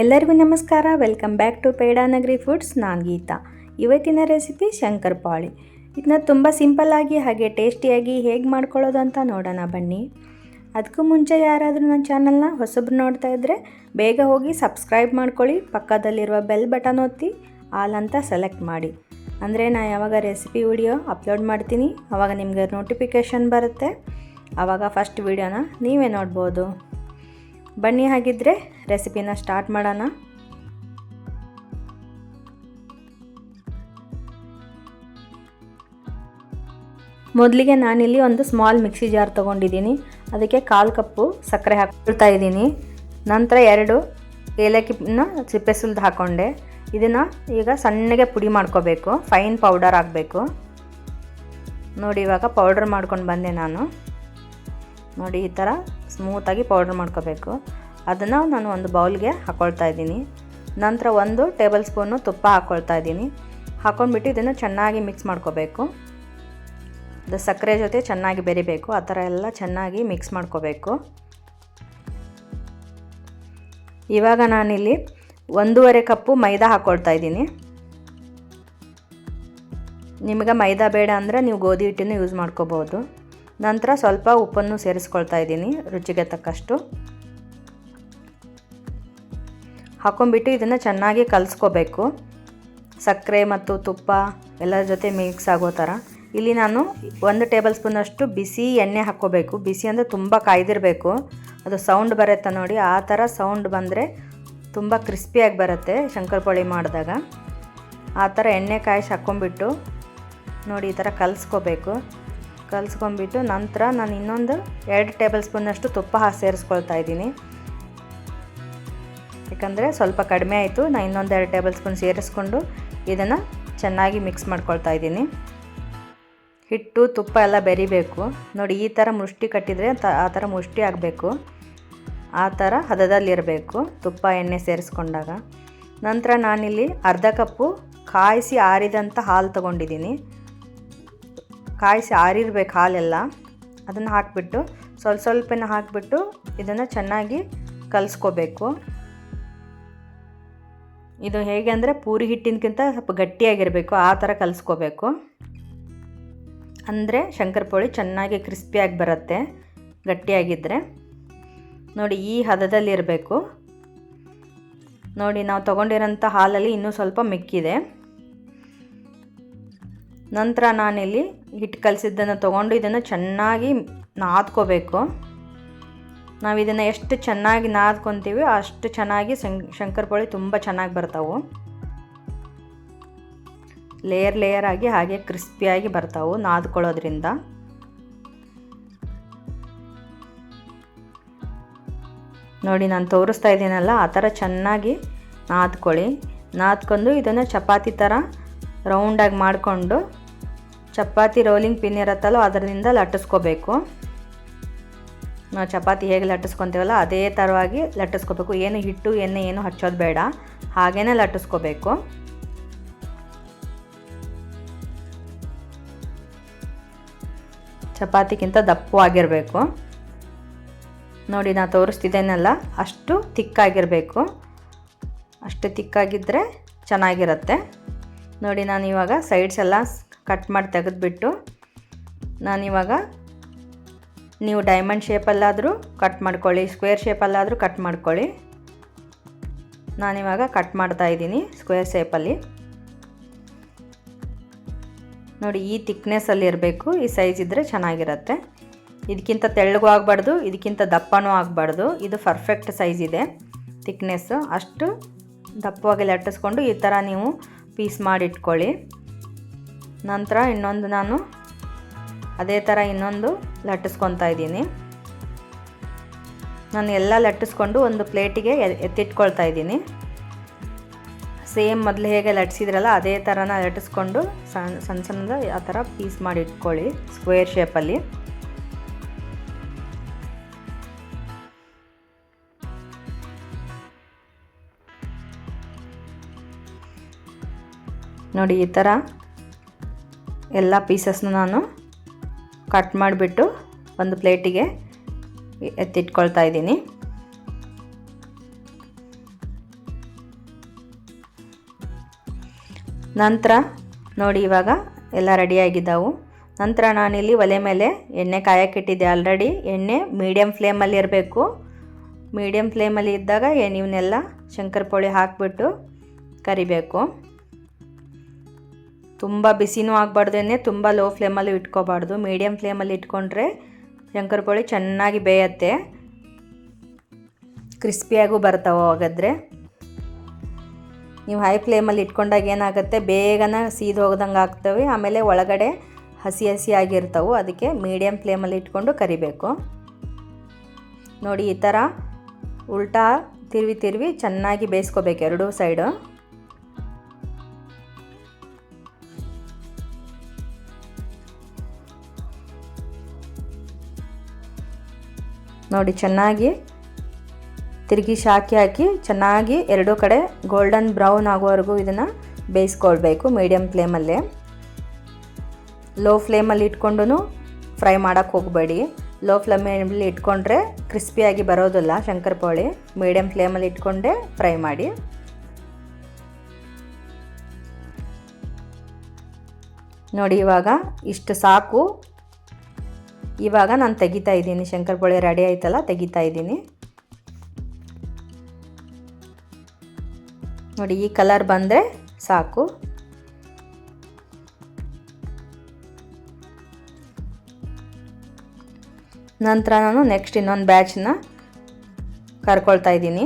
ಎಲ್ಲರಿಗೂ ನಮಸ್ಕಾರ. Welcome back to Pedanagari foods ನಾನು ಗೀತಾ. ಇವತ್ತಿನ ರೆಸಿಪಿ ಶಂಕರ್ ಪಾಳಿ. ಇದನ್ನ ತುಂಬ ಸಿಂಪಲ್ಲಾಗಿ ಹಾಗೆ ಟೇಸ್ಟಿಯಾಗಿ ಹೇಗೆ ಮಾಡ್ಕೊಳ್ಳೋದು ಅಂತ ನೋಡೋಣ ಬನ್ನಿ. ಅದಕ್ಕೂ ಮುಂಚೆ ಯಾರಾದರೂ ನನ್ನ ಚಾನಲ್ನ ಹೊಸಬ್ರು ನೋಡ್ತಾ ಇದ್ದರೆ ಬೇಗ ಹೋಗಿ ಸಬ್ಸ್ಕ್ರೈಬ್ ಮಾಡ್ಕೊಳ್ಳಿ, ಪಕ್ಕದಲ್ಲಿರುವ ಬೆಲ್ ಬಟನ್ ಒತ್ತಿ ಆಲ್ ಅಂತ ಸೆಲೆಕ್ಟ್ ಮಾಡಿ. ಅಂದರೆ ನಾನು ಯಾವಾಗ ರೆಸಿಪಿ ವಿಡಿಯೋ ಅಪ್ಲೋಡ್ ಮಾಡ್ತೀನಿ ಆವಾಗ ನಿಮಗೆ ನೋಟಿಫಿಕೇಷನ್ ಬರುತ್ತೆ. ಆವಾಗ ಫಸ್ಟ್ ವಿಡಿಯೋನ ನೀವೇ ನೋಡ್ಬೋದು. ಬನ್ನಿ ಹಾಗಿದ್ರೆ ರೆಸಿಪಿನ ಸ್ಟಾರ್ಟ್ ಮಾಡೋಣ. ಮೊದಲಿಗೆ ನಾನಿಲ್ಲಿ ಒಂದು ಸ್ಮಾಲ್ ಮಿಕ್ಸಿ ಜಾರ್ ತೊಗೊಂಡಿದ್ದೀನಿ. ಅದಕ್ಕೆ ಕಾಲು ಕಪ್ಪು ಸಕ್ಕರೆ ಹಾಕ್ಕೊಳ್ತಾ ಇದ್ದೀನಿ. ನಂತರ ಎರಡು ಏಲಕ್ಕಿನ ಸಿಪ್ಪೆ ಸುಲ್ದು ಹಾಕ್ಕೊಂಡೆ ಇದನ್ನು ಈಗ ಸಣ್ಣಗೆ ಪುಡಿ ಮಾಡ್ಕೋಬೇಕು. ಫೈನ್ ಪೌಡರ್ ಆಗಬೇಕು ನೋಡಿ ಇವಾಗ ಪೌಡರ್ ಮಾಡ್ಕೊಂಡು ಬಂದೆ ನಾನು. ನೋಡಿ, ಈ ಥರ ಸ್ಮೂತಾಗಿ ಪೌಡ್ರ್ ಮಾಡ್ಕೋಬೇಕು. ಅದನ್ನು ನಾನು ಒಂದು ಬೌಲ್ಗೆ ಹಾಕ್ಕೊಳ್ತಾ ಇದ್ದೀನಿ. ನಂತರ ಒಂದು ಟೇಬಲ್ ಸ್ಪೂನು ತುಪ್ಪ ಹಾಕ್ಕೊಳ್ತಾ ಇದ್ದೀನಿ. ಹಾಕ್ಕೊಂಡ್ಬಿಟ್ಟು ಇದನ್ನು ಚೆನ್ನಾಗಿ ಮಿಕ್ಸ್ ಮಾಡ್ಕೋಬೇಕು. ಅದು ಸಕ್ಕರೆ ಜೊತೆ ಚೆನ್ನಾಗಿ ಬೆರಿಬೇಕು. ಆ ಥರ ಎಲ್ಲ ಚೆನ್ನಾಗಿ ಮಿಕ್ಸ್ ಮಾಡ್ಕೋಬೇಕು. ಇವಾಗ ನಾನಿಲ್ಲಿ ಒಂದೂವರೆ ಕಪ್ಪು ಮೈದಾ ಹಾಕ್ಕೊಳ್ತಾ ಇದ್ದೀನಿ. ನಿಮಗೆ ಮೈದಾ ಬೇಡ ಅಂದರೆ ನೀವು ಗೋಧಿ ಹಿಟ್ಟನ್ನು ಯೂಸ್ ಮಾಡ್ಕೋಬೋದು ನಂತರ ಸ್ವಲ್ಪ ಉಪ್ಪನ್ನು ಸೇರಿಸ್ಕೊಳ್ತಾ ಇದ್ದೀನಿ, ರುಚಿಗೆ ತಕ್ಕಷ್ಟು. ಹಾಕೊಂಡ್ಬಿಟ್ಟು ಇದನ್ನು ಚೆನ್ನಾಗಿ ಕಲಿಸ್ಕೋಬೇಕು. ಸಕ್ಕರೆ ಮತ್ತು ತುಪ್ಪ ಎಲ್ಲರ ಜೊತೆ ಮಿಕ್ಸ್ ಆಗೋ ಥರ ಇಲ್ಲಿ ನಾನು ಒಂದು ಟೇಬಲ್ ಸ್ಪೂನಷ್ಟು ಬಿಸಿ ಎಣ್ಣೆ ಹಾಕ್ಕೋಬೇಕು. ಬಿಸಿ ಅಂದರೆ ತುಂಬ ಕಾಯ್ದಿರಬೇಕು. ಅದು ಸೌಂಡ್ ಬರುತ್ತೆ ನೋಡಿ, ಆ ಥರ ಸೌಂಡ್ ಬಂದರೆ ತುಂಬ ಕ್ರಿಸ್ಪಿಯಾಗಿ ಬರುತ್ತೆ ಶಂಕರಪೊಳಿ ಮಾಡಿದಾಗ. ಆ ಥರ ಎಣ್ಣೆ ಕಾಯಿಸಿ ಹಾಕ್ಕೊಂಬಿಟ್ಟು ನೋಡಿ ಈ ಥರ ಕಲಿಸ್ಕೋಬೇಕು. ಕಲಿಸ್ಕೊಂಬಿಟ್ಟು ನಂತರ ನಾನು ಇನ್ನೊಂದು ಎರಡು ಟೇಬಲ್ ಸ್ಪೂನಷ್ಟು ತುಪ್ಪ ಸೇರಿಸ್ಕೊಳ್ತಾ ಇದ್ದೀನಿ. ಯಾಕಂದರೆ ಸ್ವಲ್ಪ ಕಡಿಮೆ ಆಯಿತು. ನಾನು ಇನ್ನೊಂದು ಎರಡು ಟೇಬಲ್ ಸ್ಪೂನ್ ಸೇರಿಸ್ಕೊಂಡು ಇದನ್ನು ಚೆನ್ನಾಗಿ ಮಿಕ್ಸ್ ಮಾಡ್ಕೊಳ್ತಾ ಇದ್ದೀನಿ. ಹಿಟ್ಟು, ತುಪ್ಪ ಎಲ್ಲ ಬೆರಿಬೇಕು. ನೋಡಿ, ಈ ಥರ ಮುಷ್ಟಿ ಕಟ್ಟಿದರೆ ಆ ಥರ ಮುಷ್ಟಿ ಆಗಬೇಕು. ಆ ಥರ ಹದದಲ್ಲಿರಬೇಕು ತುಪ್ಪ, ಎಣ್ಣೆ ಸೇರಿಸ್ಕೊಂಡಾಗ. ನಂತರ ನಾನಿಲ್ಲಿ ಅರ್ಧ ಕಪ್ಪು ಕಾಯಿಸಿ ಆರಿದಂಥ ಹಾಲು ತೊಗೊಂಡಿದ್ದೀನಿ. ಕಾಯಿಸಿ ಆರಿರ್ಬೇಕು ಹಾಲೆಲ್ಲ. ಅದನ್ನು ಹಾಕಿಬಿಟ್ಟು ಸ್ವಲ್ಪ ಸ್ವಲ್ಪನ ಹಾಕಿಬಿಟ್ಟು ಇದನ್ನು ಚೆನ್ನಾಗಿ ಕಲಿಸ್ಕೋಬೇಕು. ಇದು ಹೇಗೆ ಅಂದರೆ ಪೂರಿ ಹಿಟ್ಟಿನಕ್ಕಿಂತ ಸ್ವಲ್ಪ ಗಟ್ಟಿಯಾಗಿರಬೇಕು, ಆ ಥರ ಕಲಿಸ್ಕೋಬೇಕು. ಅಂದರೆ ಶಂಕರಪೋಳಿ ಚೆನ್ನಾಗಿ ಕ್ರಿಸ್ಪಿಯಾಗಿ ಬರುತ್ತೆ ಗಟ್ಟಿಯಾಗಿದ್ದರೆ ನೋಡಿ, ಈ ಹದದಲ್ಲಿರಬೇಕು. ನೋಡಿ, ನಾವು ತೊಗೊಂಡಿರೋಂಥ ಹಾಲಲ್ಲಿ ಇನ್ನೂ ಸ್ವಲ್ಪ ಮಿಕ್ಕಿದೆ. ನಂತರ ನಾನಿಲ್ಲಿ ಹಿಟ್ಟು ಕಲಸಿದ್ದನ್ನು ತೊಗೊಂಡು ಇದನ್ನು ಚೆನ್ನಾಗಿ ನಾದ್ಕೋಬೇಕು. ನಾವು ಇದನ್ನು ಎಷ್ಟು ಚೆನ್ನಾಗಿ ನಾದ್ಕೊತೀವಿ ಅಷ್ಟು ಚೆನ್ನಾಗಿ ಶಂಕರಪೊಳಿ ತುಂಬ ಚೆನ್ನಾಗಿ ಬರ್ತಾವೆ. ಲೇಯರ್ ಲೇಯರ್ ಆಗಿ ಹಾಗೆ ಕ್ರಿಸ್ಪಿಯಾಗಿ ಬರ್ತಾವೆ ನಾದ್ಕೊಳ್ಳೋದ್ರಿಂದ. ನೋಡಿ ನಾನು ತೋರಿಸ್ತಾ ಇದ್ದೀನಲ್ಲ, ಆ ಥರ ಚೆನ್ನಾಗಿ ನಾದ್ಕೊಳ್ಳಿ. ನಾದ್ಕೊಂಡು ಇದನ್ನು ಚಪಾತಿ ಥರ ರೌಂಡಾಗಿ ಮಾಡಿಕೊಂಡು ಚಪಾತಿ ರೋಲಿಂಗ್ ಪಿನ್ ಇರುತ್ತಲ್ಲೋ ಅದರಿಂದ ಲಟ್ಟಿಸ್ಕೋಬೇಕು. ನಾವು ಚಪಾತಿ ಹೇಗೆ ಲಟ್ಟಿಸ್ಕೊತೀವಲ್ಲ ಅದೇ ಥರವಾಗಿ ಲಟ್ಟಿಸ್ಕೋಬೇಕು. ಏನು ಹಿಟ್ಟು, ಎಣ್ಣೆ ಏನು ಹಚ್ಚೋದು ಬೇಡ. ಹಾಗೇ ಲಟ್ಟಿಸ್ಕೋಬೇಕು. ಚಪಾತಿಗಿಂತ ದಪ್ಪವಾಗಿರಬೇಕು ನೋಡಿ ನಾನು ತೋರಿಸ್ತಿದ್ದೇನಲ್ಲ, ಅಷ್ಟು ತಿಕ್ಕಾಗಿರಬೇಕು ಅಷ್ಟು ತಿಕ್ಕಾಗಿದ್ದರೆ ಚೆನ್ನಾಗಿರುತ್ತೆ. ನೋಡಿ, ನಾನು ಇವಾಗ ಸೈಡ್ಸ್ ಎಲ್ಲ ಕಟ್ ಮಾಡಿ ತೆಗೆದುಬಿಟ್ಟು ನಾನಿವಾಗ ನೀವು ಡೈಮಂಡ್ ಶೇಪಲ್ಲಾದರೂ ಕಟ್ ಮಾಡ್ಕೊಳ್ಳಿ ಸ್ಕ್ವೇರ್ ಶೇಪಲ್ಲಾದರೂ ಕಟ್ ಮಾಡ್ಕೊಳ್ಳಿ. ನಾನಿವಾಗ ಕಟ್ ಮಾಡ್ತಾ ಇದ್ದೀನಿ ಸ್ಕ್ವೇರ್ ಶೇಪಲ್ಲಿ ನೋಡಿ, ಈ ತಿಕ್ನೆಸ್ಸಲ್ಲಿ ಇರಬೇಕು, ಈ ಸೈಜ್ ಇದ್ದರೆ ಚೆನ್ನಾಗಿರುತ್ತೆ. ಇದಕ್ಕಿಂತ ತೆಳ್ಳಗೂ ಆಗಬಾರ್ದು, ಇದಕ್ಕಿಂತ ದಪ್ಪನೂ ಆಗಬಾರ್ದು. ಇದು ಪರ್ಫೆಕ್ಟ್ ಸೈಜ್ ಇದೆ ತಿಕ್ನೆಸ್ಸು ಅಷ್ಟು ದಪ್ಪವಾಗಿ ಲಟ್ಟಿಸ್ಕೊಂಡು ಈ ಥರ ನೀವು ಪೀಸ್ ಮಾಡಿಟ್ಕೊಳ್ಳಿ. ನಂತರ ಇನ್ನೊಂದು ನಾನು ಅದೇ ಥರ ಇನ್ನೊಂದು ಲಟ್ಟಿಸ್ಕೊತಾ ಇದ್ದೀನಿ. ನಾನು ಎಲ್ಲ ಲಟ್ಟಿಸ್ಕೊಂಡು ಒಂದು ಪ್ಲೇಟಿಗೆ ಎತ್ತಿಟ್ಕೊಳ್ತಾ ಇದ್ದೀನಿ. ಸೇಮ್ ಮೊದಲು ಹೇಗೆ ಲಟ್ಟಿಸಿದ್ರಲ್ಲ ಅದೇ ಥರನ ಲಟ್ಟಿಸ್ಕೊಂಡು ಸಣ್ಣ ಸಣ್ಣ ಸಣ್ಣದ ಆ ಥರ ಪೀಸ್ ಮಾಡಿ ಇಟ್ಕೊಳ್ಳಿ ಸ್ಕ್ವೇರ್ ಶೇಪಲ್ಲಿ. ನೋಡಿ, ಈ ಥರ ಎಲ್ಲ ಪೀಸಸ್ನ ನಾನು ಕಟ್ ಮಾಡಿಬಿಟ್ಟು ಒಂದು ಪ್ಲೇಟಿಗೆ ಎತ್ತಿಟ್ಕೊಳ್ತಾ ಇದ್ದೀನಿ. ನಂತರ ನೋಡಿ, ಇವಾಗ ಎಲ್ಲ ರೆಡಿಯಾಗಿದ್ದಾವು ನಂತರ ನಾನಿಲ್ಲಿ ಒಲೆ ಮೇಲೆ ಎಣ್ಣೆ ಕಾಯಕ್ಕಿಟ್ಟಿದ್ದೆ. ಆಲ್ರೆಡಿ ಎಣ್ಣೆ ಮೀಡಿಯಮ್ ಫ್ಲೇಮಲ್ಲಿ ಇರಬೇಕು. ಮೀಡಿಯಮ್ ಫ್ಲೇಮಲ್ಲಿ ಇದ್ದಾಗ ಇವನ್ನೆಲ್ಲ ಶಂಕರ್ ಪೋಳಿ ಹಾಕಿಬಿಟ್ಟು ಕರಿಬೇಕು. ತುಂಬ ಬಿಸಿನೂ ಆಗಬಾರ್ದು ಎಣ್ಣೆ ತುಂಬ ಲೋ ಫ್ಲೇಮಲ್ಲಿ ಇಟ್ಕೋಬಾರ್ದು. ಮೀಡಿಯಮ್ ಫ್ಲೇಮಲ್ಲಿ ಇಟ್ಕೊಂಡ್ರೆ ಶಂಕರಪೋಳಿ ಚೆನ್ನಾಗಿ ಬೇಯತ್ತೆ. ಕ್ರಿಸ್ಪಿಯಾಗೂ ಬರ್ತಾವೆ ಹಾಗಾದರೆ. ನೀವು ಹೈ ಫ್ಲೇಮಲ್ಲಿ ಇಟ್ಕೊಂಡಾಗ ಏನಾಗುತ್ತೆ? ಬೇಗನೆ ಸೀದ್ ಹೋಗ್ದಂಗೆ ಆಗ್ತವೆ. ಆಮೇಲೆ ಒಳಗಡೆ ಹಸಿ ಹಸಿ ಆಗಿರ್ತವೆ. ಅದಕ್ಕೆ ಮೀಡಿಯಮ್ ಫ್ಲೇಮಲ್ಲಿ ಇಟ್ಕೊಂಡು ಕರಿಬೇಕು. ನೋಡಿ ಈ ಥರ ಉಲ್ಟಾ ತಿರುವಿ ತಿರುವಿ ಚೆನ್ನಾಗಿ ಬೇಯಿಸ್ಕೋಬೇಕು ಎರಡೂ ಸೈಡು ನೋಡಿ, ಚೆನ್ನಾಗಿ ತಿರುಗಿ ಶಾಖಿ ಹಾಕಿ ಚೆನ್ನಾಗಿ ಎರಡೂ ಕಡೆ ಗೋಲ್ಡನ್ ಬ್ರೌನ್ ಆಗೋವರೆಗೂ ಇದನ್ನು ಬೇಯಿಸ್ಕೊಳ್ಬೇಕು ಮೀಡಿಯಮ್ ಫ್ಲೇಮಲ್ಲೇ ಲೋ ಫ್ಲೇಮಲ್ಲಿ ಇಟ್ಕೊಂಡು ಫ್ರೈ ಮಾಡೋಕ್ಕೆ ಹೋಗಬೇಡಿ. ಲೋ ಫ್ಲೇಮಲ್ಲಿ ಇಟ್ಕೊಂಡ್ರೆ ಕ್ರಿಸ್ಪಿಯಾಗಿ ಬರೋದಿಲ್ಲ ಶಂಕರಪೋಳಿ ಮೀಡಿಯಮ್ ಫ್ಲೇಮಲ್ಲಿ ಇಟ್ಕೊಂಡೇ ಫ್ರೈ ಮಾಡಿ. ನೋಡಿ, ಇವಾಗ ಇಷ್ಟು ಸಾಕು. ಇವಾಗ ನಾನು ತೆಗಿತಾ ಇದ್ದೀನಿ. ಶಂಕರಪೋಳಿ ರೆಡಿ ಆಯ್ತಲ್ಲ, ತೆಗಿತಾ ಇದ್ದೀನಿ. ನೋಡಿ, ಈ ಕಲರ್ ಬಂದರೆ ಸಾಕು. ನಂತರ ನಾನು ನೆಕ್ಸ್ಟ್ ಇನ್ನೊಂದು ಬ್ಯಾಚನ್ನ ಕರ್ಕೊಳ್ತಾ ಇದ್ದೀನಿ.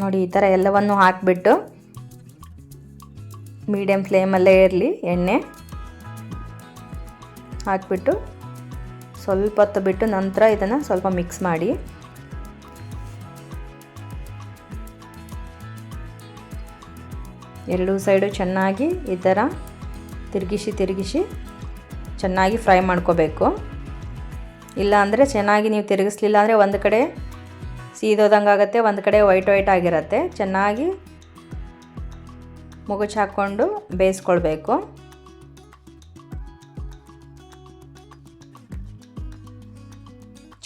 ನೋಡಿ, ಈ ಥರ ಎಲ್ಲವನ್ನು ಹಾಕಿಬಿಟ್ಟು ಮೀಡಿಯಮ್ ಫ್ಲೇಮಲ್ಲೇ ಇರಲಿ, ಎಣ್ಣೆ ಹಾಕಿಬಿಟ್ಟು ಸ್ವಲ್ಪ ಹೊತ್ತು ಬಿಟ್ಟು ನಂತರ ಇದನ್ನು ಸ್ವಲ್ಪ ಮಿಕ್ಸ್ ಮಾಡಿ. ಎರಡೂ ಸೈಡು ಚೆನ್ನಾಗಿ ಈ ಥರ ತಿರುಗಿಸಿ ತಿರುಗಿಸಿ ಚೆನ್ನಾಗಿ ಫ್ರೈ ಮಾಡ್ಕೋಬೇಕು. ಇಲ್ಲಾಂದರೆ ಚೆನ್ನಾಗಿ ನೀವು ತಿರುಗಿಸ್ಲಿಲ್ಲ ಅಂದರೆ ಒಂದು ಕಡೆ ಸೀದೋದಂಗೆ ಆಗುತ್ತೆ ಒಂದು ಕಡೆ ವೈಟ್ ವೈಟ್ ಆಗಿರುತ್ತೆ. ಚೆನ್ನಾಗಿ ಮುಗುಚ್ ಹಾಕ್ಕೊಂಡು ಬೇಯಿಸ್ಕೊಳ್ಬೇಕು.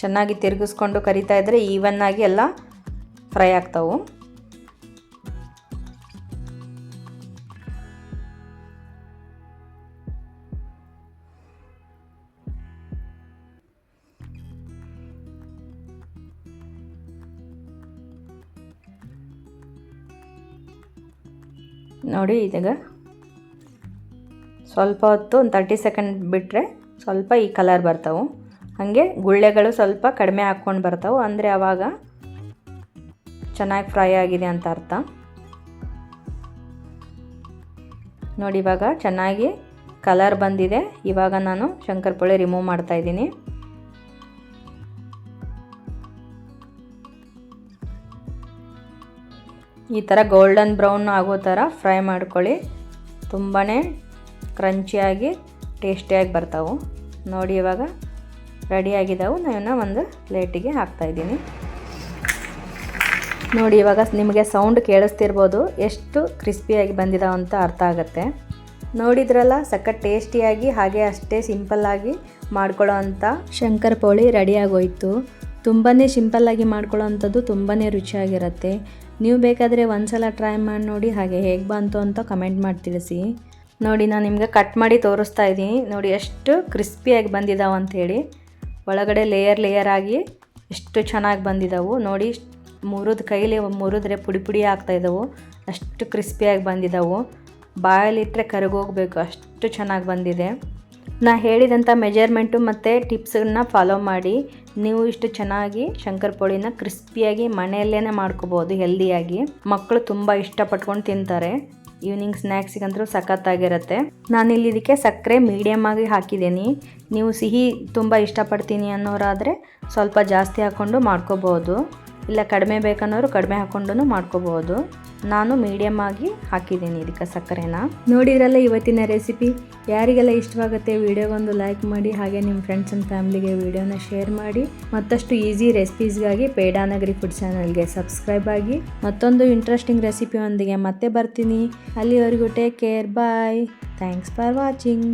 ಚೆನ್ನಾಗಿ ತಿರುಗಿಸ್ಕೊಂಡು ಕರಿತಾ ಇದ್ದರೆ ಈವನ್ನಾಗಿ ಎಲ್ಲ ಫ್ರೈ ಆಗ್ತಾವೆ. ನೋಡಿ ಇದೀಗ. ಸ್ವಲ್ಪ ಹೊತ್ತು ಒಂದು ತರ್ಟಿ ಸೆಕೆಂಡ್ ಬಿಟ್ಟರೆ ಸ್ವಲ್ಪ ಈ ಕಲರ್ ಬರ್ತಾವೆ. ಹಾಗೆ ಗುಳ್ಳೆಗಳು ಸ್ವಲ್ಪ ಕಡಿಮೆ ಹಾಕ್ಕೊಂಡು ಬರ್ತಾವೆ. ಅಂದರೆ ಆವಾಗ ಚೆನ್ನಾಗಿ ಫ್ರೈ ಆಗಿದೆ ಅಂತ ಅರ್ಥ. ನೋಡಿ ಇವಾಗ ಚೆನ್ನಾಗಿ ಕಲರ್ ಬಂದಿದೆ. ಇವಾಗ ನಾನು ಶಂಕರ್ಪೊಳೆ ರಿಮೂವ್ ಮಾಡ್ತಾ ಈ ಥರ ಗೋಲ್ಡನ್ ಬ್ರೌನ್ ಆಗೋ ಥರ ಫ್ರೈ ಮಾಡ್ಕೊಳ್ಳಿ. ತುಂಬಾ ಕ್ರಂಚಿಯಾಗಿ ಟೇಸ್ಟಿಯಾಗಿ ಬರ್ತಾವೆ. ನೋಡಿ ಇವಾಗ ರೆಡಿಯಾಗಿದ್ದಾವೆ ನಾನು ಒಂದು ಪ್ಲೇಟಿಗೆ ಹಾಕ್ತಾಯಿದ್ದೀನಿ ನೋಡಿ ಇವಾಗ ನಿಮಗೆ ಸೌಂಡ್ ಕೇಳಿಸ್ತಿರ್ಬೋದು. ಎಷ್ಟು ಕ್ರಿಸ್ಪಿಯಾಗಿ ಬಂದಿದಾವೆ ಅಂತ ಅರ್ಥ ಆಗುತ್ತೆ. ನೋಡಿದ್ರಲ್ಲ, ಸಖತ್ ಟೇಸ್ಟಿಯಾಗಿ ಹಾಗೆ ಅಷ್ಟೇ ಸಿಂಪಲ್ಲಾಗಿ ಮಾಡ್ಕೊಳ್ಳೋ ಅಂಥ ಶಂಕರ್ ಪೋಳಿ ರೆಡಿಯಾಗೋಯ್ತು ತುಂಬಾ ಸಿಂಪಲ್ಲಾಗಿ ಮಾಡ್ಕೊಳ್ಳೋ ಅಂಥದ್ದು ತುಂಬಾ ರುಚಿಯಾಗಿರುತ್ತೆ. ನೀವು ಬೇಕಾದರೆ ಒಂದ್ಸಲ ಟ್ರೈ ಮಾಡಿ ನೋಡಿ ಹಾಗೆ ಹೇಗೆ ಬಂತು ಅಂತ ಕಮೆಂಟ್ ಮಾಡಿ ತಿಳಿಸಿ. ನೋಡಿ, ನಾನು ನಿಮಗೆ ಕಟ್ ಮಾಡಿ ತೋರಿಸ್ತಾ ಇದ್ದೀನಿ. ನೋಡಿ, ಎಷ್ಟು ಕ್ರಿಸ್ಪಿಯಾಗಿ ಬಂದಿದ್ದಾವೆ ಅಂಥೇಳಿ ಒಳಗಡೆ ಲೇಯರ್ ಲೇಯರ್ ಆಗಿ ಎಷ್ಟು ಚೆನ್ನಾಗಿ ಬಂದಿದ್ದಾವೆ ನೋಡಿ ಮುರಿದ ಕೈಲಿ ಮುರಿದ್ರೆ ಪುಡಿ ಪುಡಿ ಆಗ್ತಾಯಿದ್ದಾವೆ ಅಷ್ಟು ಕ್ರಿಸ್ಪಿಯಾಗಿ ಬಂದಿದ್ದಾವೆ ಬಾಯಲ್ಲಿಟ್ಟರೆ ಕರಗೋಗಬೇಕು. ಅಷ್ಟು ಚೆನ್ನಾಗಿ ಬಂದಿದೆ. ನಾ ಹೇಳಿದಂಥ ಮೆಜರ್ಮೆಂಟು ಮತ್ತು ಟಿಪ್ಸನ್ನ ಫಾಲೋ ಮಾಡಿ. ನೀವು ಇಷ್ಟು ಚೆನ್ನಾಗಿ ಶಂಕರ್ ಪೋಳಿನ ಕ್ರಿಸ್ಪಿಯಾಗಿ ಮನೆಯಲ್ಲೇ ಮಾಡ್ಕೋಬೋದು, ಹೆಲ್ದಿಯಾಗಿ. ಮಕ್ಕಳು ತುಂಬ ಇಷ್ಟಪಟ್ಕೊಂಡು ತಿಂತಾರೆ. ಈವ್ನಿಂಗ್ ಸ್ನ್ಯಾಕ್ಸಿಗಂತೂ ಸಖತ್ತಾಗಿರುತ್ತೆ. ನಾನಿಲ್ಲಿ ಇದಕ್ಕೆ ಸಕ್ಕರೆ ಮೀಡಿಯಮ್ ಆಗಿ ಹಾಕಿದ್ದೀನಿ. ನೀವು ಸಿಹಿ ತುಂಬ ಇಷ್ಟಪಡ್ತೀನಿ ಅನ್ನೋರಾದರೆ ಸ್ವಲ್ಪ ಜಾಸ್ತಿ ಹಾಕ್ಕೊಂಡು ಮಾಡ್ಕೋಬೋದು. ಇಲ್ಲ ಕಡಿಮೆ ಬೇಕನ್ನೋರು ಕಡಿಮೆ ಹಾಕ್ಕೊಂಡು ಮಾಡ್ಕೋಬಹುದು ನಾನು ಮೀಡಿಯಮ್ ಆಗಿ ಹಾಕಿದ್ದೀನಿ ಇದಕ್ಕೆ ಸಕ್ಕರೆನ. ನೋಡಿದ್ರಲ್ಲ ಇವತ್ತಿನ ರೆಸಿಪಿ ಯಾರಿಗೆಲ್ಲ ಇಷ್ಟವಾಗುತ್ತೆ ವಿಡಿಯೋಗೊಂದು ಲೈಕ್ ಮಾಡಿ, ಹಾಗೆ ನಿಮ್ಮ ಫ್ರೆಂಡ್ಸ್ ಆ್ಯಂಡ್ ಫ್ಯಾಮಿಲಿಗೆ ವಿಡಿಯೋನ ಶೇರ್ ಮಾಡಿ, ಮತ್ತಷ್ಟು ಈಸಿ ರೆಸಿಪೀಸ್ಗಾಗಿ ಪೇಡಾನಗರಿ ಫುಡ್ ಚಾನಲ್ಗೆ ಸಬ್ಸ್ಕ್ರೈಬ್ ಆಗಿ, ಮತ್ತೊಂದು ಇಂಟ್ರೆಸ್ಟಿಂಗ್ ರೆಸಿಪಿಯೊಂದಿಗೆ ಮತ್ತೆ ಬರ್ತೀನಿ. ಅಲ್ಲಿವರೆಗೂ take care bye thanks for watching